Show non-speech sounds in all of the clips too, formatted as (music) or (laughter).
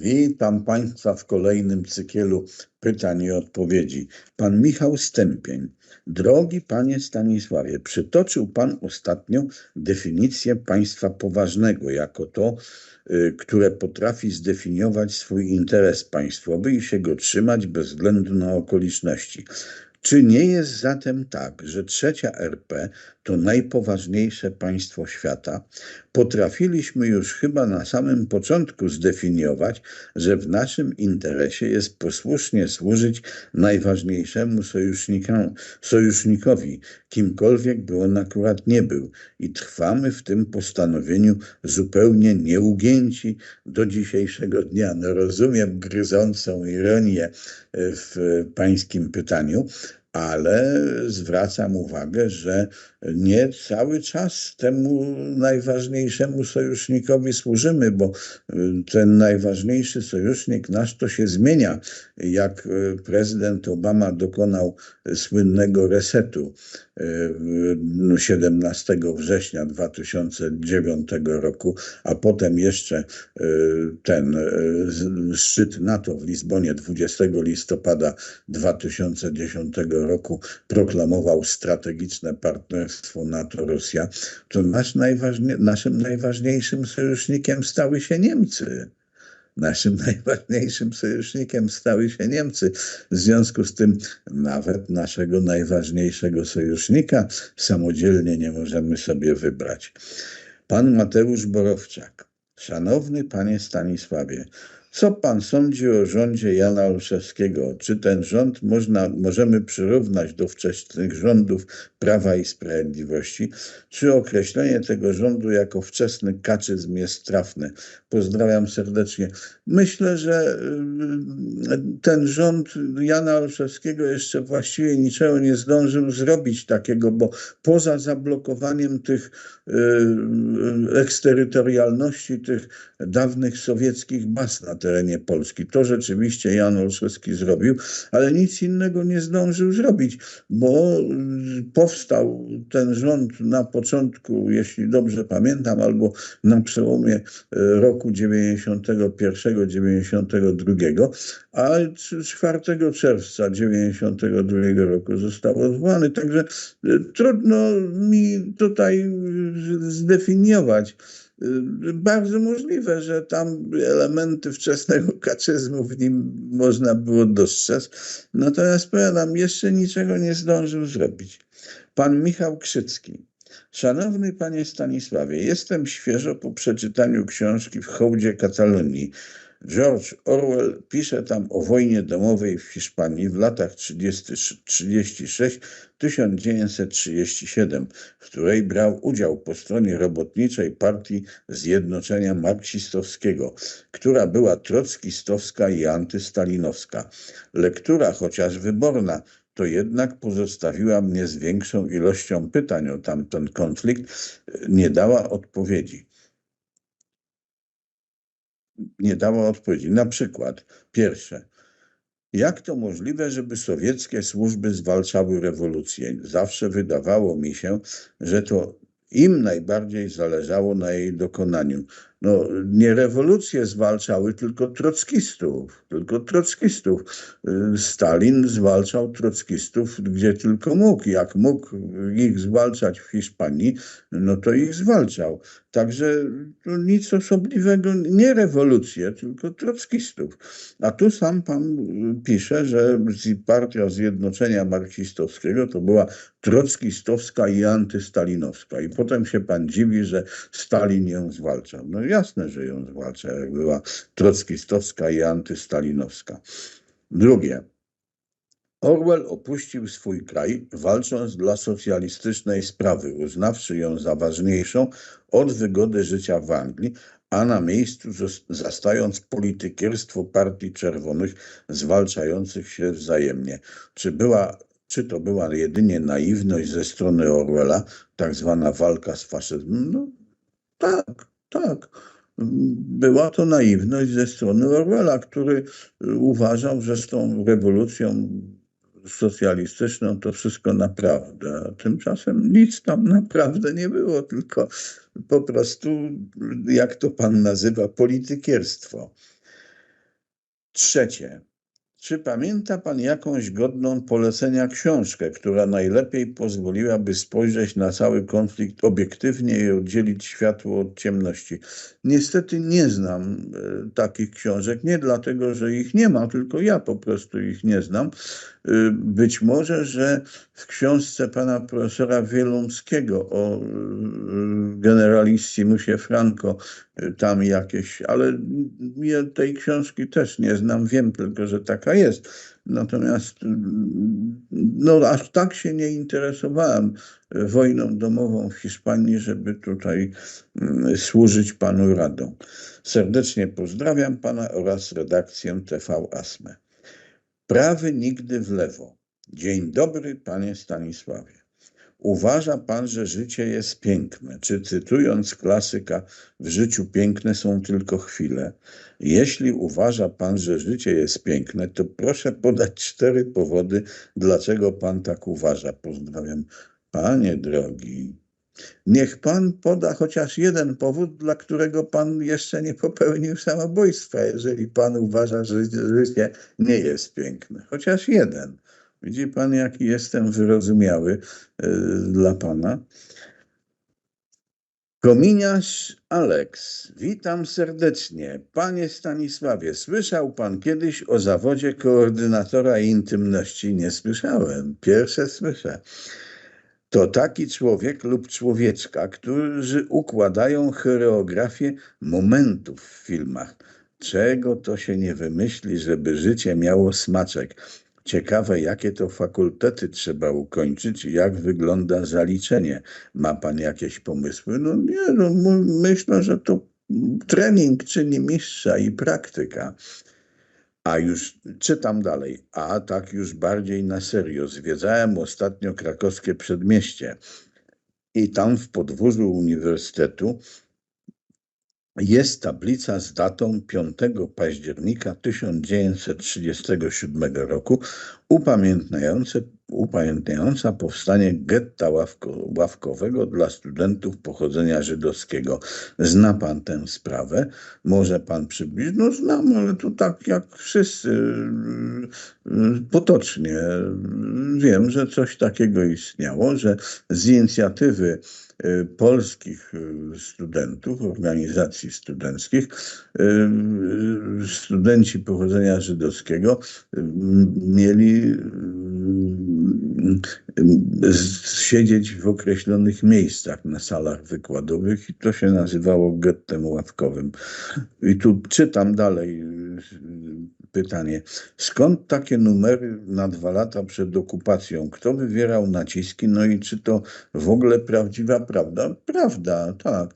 Witam Państwa w kolejnym cyklu pytań i odpowiedzi. Pan Michał Stępień. Drogi Panie Stanisławie, przytoczył Pan ostatnio definicję państwa poważnego jako to, y, które potrafi zdefiniować swój interes państwowy i się go trzymać bez względu na okoliczności. Czy nie jest zatem tak, że trzecia RP to najpoważniejsze państwo świata? Potrafiliśmy już chyba na samym początku zdefiniować, że w naszym interesie jest posłusznie służyć najważniejszemu sojusznikowi, kimkolwiek by on akurat nie był, i trwamy w tym postanowieniu zupełnie nieugięci do dzisiejszego dnia. No rozumiem gryzącą ironię w pańskim pytaniu, ale zwracam uwagę, że nie cały czas temu najważniejszemu sojusznikowi służymy, bo y, ten najważniejszy sojusznik nasz to się zmienia. Jak y, prezydent Obama dokonał słynnego resetu 17 y, września 2009 roku, a potem jeszcze ten szczyt NATO w Lizbonie 20 listopada 2010 roku proklamował strategiczne partnerstwo NATO-Rosja, to nasz najważnie, naszym najważniejszym sojusznikiem stały się Niemcy. Naszym (laughs) najważniejszym sojusznikiem stały się Niemcy. W związku z tym nawet naszego najważniejszego sojusznika samodzielnie nie możemy sobie wybrać. Pan Mateusz Borowczak. Szanowny panie Stanisławie, co pan sądzi o rządzie Jana Olszewskiego? Czy ten rząd można, możemy przyrównać do wczesnych rządów Prawa i Sprawiedliwości? Czy określenie tego rządu jako wczesny kaczyzm jest trafne? Pozdrawiam serdecznie. Myślę, że y, ten rząd Jana Olszewskiego jeszcze właściwie niczego nie zdążył zrobić takiego, bo poza zablokowaniem tych y, y, eksterytorialności, tych dawnych sowieckich baz na terenie Polski. To rzeczywiście Jan Olszewski zrobił, ale nic innego nie zdążył zrobić, bo powstał ten rząd na początku, jeśli dobrze pamiętam, albo na przełomie e, roku 91-92, a 4 czerwca 92 roku został odwołany. Także e, trudno mi tutaj zdefiniować, bardzo możliwe, że tam elementy wczesnego kaczyzmu w nim można było dostrzec. Natomiast powiadam, jeszcze niczego nie zdążył zrobić. Pan Michał Krzycki. Szanowny panie Stanisławie, jestem świeżo po przeczytaniu książki w hołdzie Katalonii George Orwell pisze tam o wojnie domowej w Hiszpanii w latach 36-1937, w której brał udział po stronie robotniczej Partii Zjednoczenia Marksistowskiego, która była trockistowska i antystalinowska. Lektura, chociaż wyborna, to jednak pozostawiła mnie z większą ilością pytań o tamten konflikt, nie dała odpowiedzi nie dała odpowiedzi. Na przykład, pierwsze, jak to możliwe, żeby sowieckie służby zwalczały rewolucję? Zawsze wydawało mi się, że to im najbardziej zależało na jej dokonaniu no, nie rewolucje zwalczały, tylko trockistów, tylko trockistów. Y, Stalin zwalczał trockistów gdzie tylko mógł. Jak mógł ich zwalczać w Hiszpanii, no to ich zwalczał. Także to nic osobliwego, nie rewolucje, tylko trockistów. A tu sam pan pisze, że partia Zjednoczenia Marksistowskiego to była trockistowska i antystalinowska. I potem się pan dziwi, że Stalin ją zwalczał. No jasne, że ją zwalcza, jak była trockistowska i antystalinowska. Drugie. Orwell opuścił swój kraj, walcząc dla socjalistycznej sprawy, uznawszy ją za ważniejszą od wygody życia w Anglii, a na miejscu zastając politykierstwo partii czerwonych zwalczających się wzajemnie. Czy, była, czy to była jedynie naiwność ze strony Orwella, tak zwana walka z faszyzmem? No tak, tak. Była to naiwność ze strony Orwella, który uważał, że z tą rewolucją socjalistyczną to wszystko naprawdę. A tymczasem nic tam naprawdę nie było, tylko po prostu, jak to pan nazywa, politykierstwo. Trzecie. Czy pamięta Pan jakąś godną polecenia książkę, która najlepiej pozwoliłaby spojrzeć na cały konflikt obiektywnie i oddzielić światło od ciemności? Niestety nie znam e, takich książek, nie dlatego, że ich nie ma, tylko ja po prostu ich nie znam. E, być może, że w książce pana profesora Wielomskiego o e, generalissimusie Franco tam jakieś, ale ja tej książki też nie znam, wiem tylko, że taka jest. Natomiast no, aż tak się nie interesowałem wojną domową w Hiszpanii, żeby tutaj służyć panu radą. Serdecznie pozdrawiam pana oraz redakcję TV ASME. Prawy nigdy w lewo. Dzień dobry, panie Stanisławie. Uważa pan, że życie jest piękne? Czy cytując klasyka, w życiu piękne są tylko chwile? Jeśli uważa pan, że życie jest piękne, to proszę podać cztery powody, dlaczego pan tak uważa. Pozdrawiam. Panie drogi, niech pan poda chociaż jeden powód, dla którego pan jeszcze nie popełnił samobójstwa, jeżeli pan uważa, że życie nie jest piękne. Chociaż jeden. Widzi pan, jaki jestem wyrozumiały e, dla pana. Kominiarz Aleks, witam serdecznie. Panie Stanisławie, słyszał pan kiedyś o zawodzie koordynatora intymności? Nie słyszałem. Pierwsze słyszę. To taki człowiek lub człowieczka, którzy układają choreografię momentów w filmach. Czego to się nie wymyśli, żeby życie miało smaczek? Ciekawe, jakie to fakultety trzeba ukończyć jak wygląda zaliczenie. Ma pan jakieś pomysły? No nie, no, myślę, że to trening czyni mistrza i praktyka. A już czytam dalej, a tak już bardziej na serio. Zwiedzałem ostatnio krakowskie przedmieście i tam w podwórzu uniwersytetu jest tablica z datą 5 października 1937 roku upamiętniające upamiętniająca powstanie getta ławko, ławkowego dla studentów pochodzenia żydowskiego. Zna pan tę sprawę? Może pan przybliżyć? No znam, ale to tak jak wszyscy y, y, potocznie. Wiem, że coś takiego istniało, że z inicjatywy polskich studentów, organizacji studenckich, studenci pochodzenia żydowskiego mieli siedzieć w określonych miejscach na salach wykładowych i to się nazywało gettem ławkowym. I tu czytam dalej pytanie. Skąd takie numery na dwa lata przed okupacją? Kto wywierał naciski? No i czy to w ogóle prawdziwa prawda? Prawda, tak.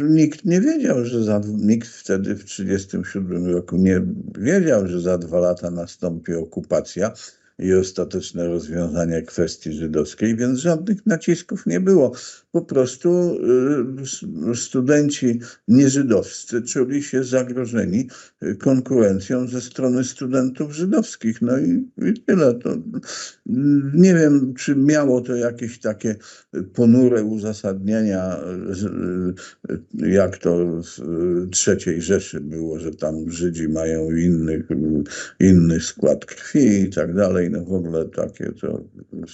Nikt nie wiedział, że za, nikt wtedy w 1937 roku nie wiedział, że za dwa lata nastąpi okupacja i ostateczne rozwiązanie kwestii żydowskiej, więc żadnych nacisków nie było. Po prostu y, studenci nieżydowscy czuli się zagrożeni konkurencją ze strony studentów żydowskich. No i, i tyle. To, nie wiem, czy miało to jakieś takie ponure uzasadnienia, jak to w III Rzeszy było, że tam Żydzi mają inny, inny skład krwi i tak dalej no w ogóle takie to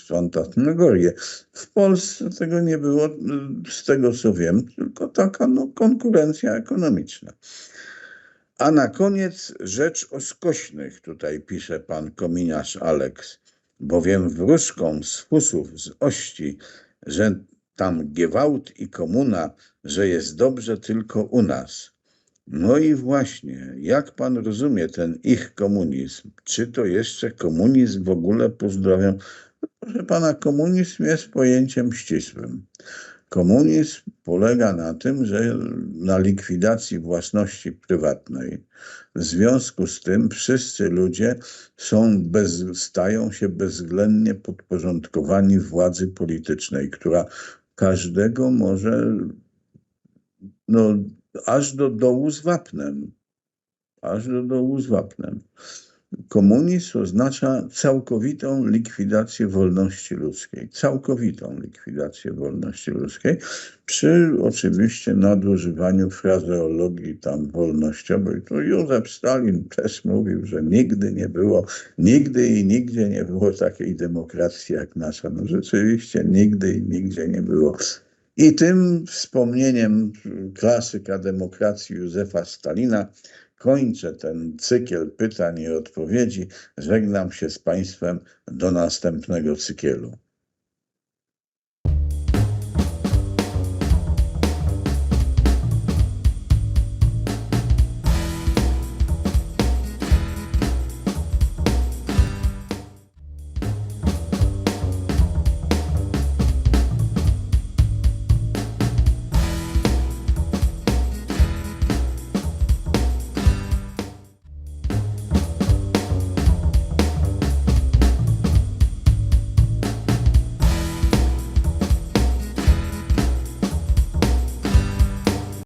fantasmagorie. W Polsce tego nie było, z tego co wiem, tylko taka no, konkurencja ekonomiczna. A na koniec rzecz o skośnych, tutaj pisze pan kominiarz Aleks, bowiem wróżką z fusów, z ości, że tam Gewalt i komuna, że jest dobrze tylko u nas – no i właśnie, jak pan rozumie ten ich komunizm? Czy to jeszcze komunizm w ogóle pozdrawiam? Proszę pana, komunizm jest pojęciem ścisłym. Komunizm polega na tym, że na likwidacji własności prywatnej. W związku z tym wszyscy ludzie są bez, stają się bezwzględnie podporządkowani władzy politycznej, która każdego może no, aż do dołu z wapnem. Aż do dołu z wapnem. Komunizm oznacza całkowitą likwidację wolności ludzkiej. Całkowitą likwidację wolności ludzkiej, przy oczywiście nadużywaniu frazeologii tam wolnościowej. To Józef Stalin też mówił, że nigdy nie było, nigdy i nigdzie nie było takiej demokracji jak nasza. No rzeczywiście nigdy i nigdzie nie było. I tym wspomnieniem klasyka demokracji Józefa Stalina kończę ten cykl pytań i odpowiedzi. Żegnam się z Państwem do następnego cyklu.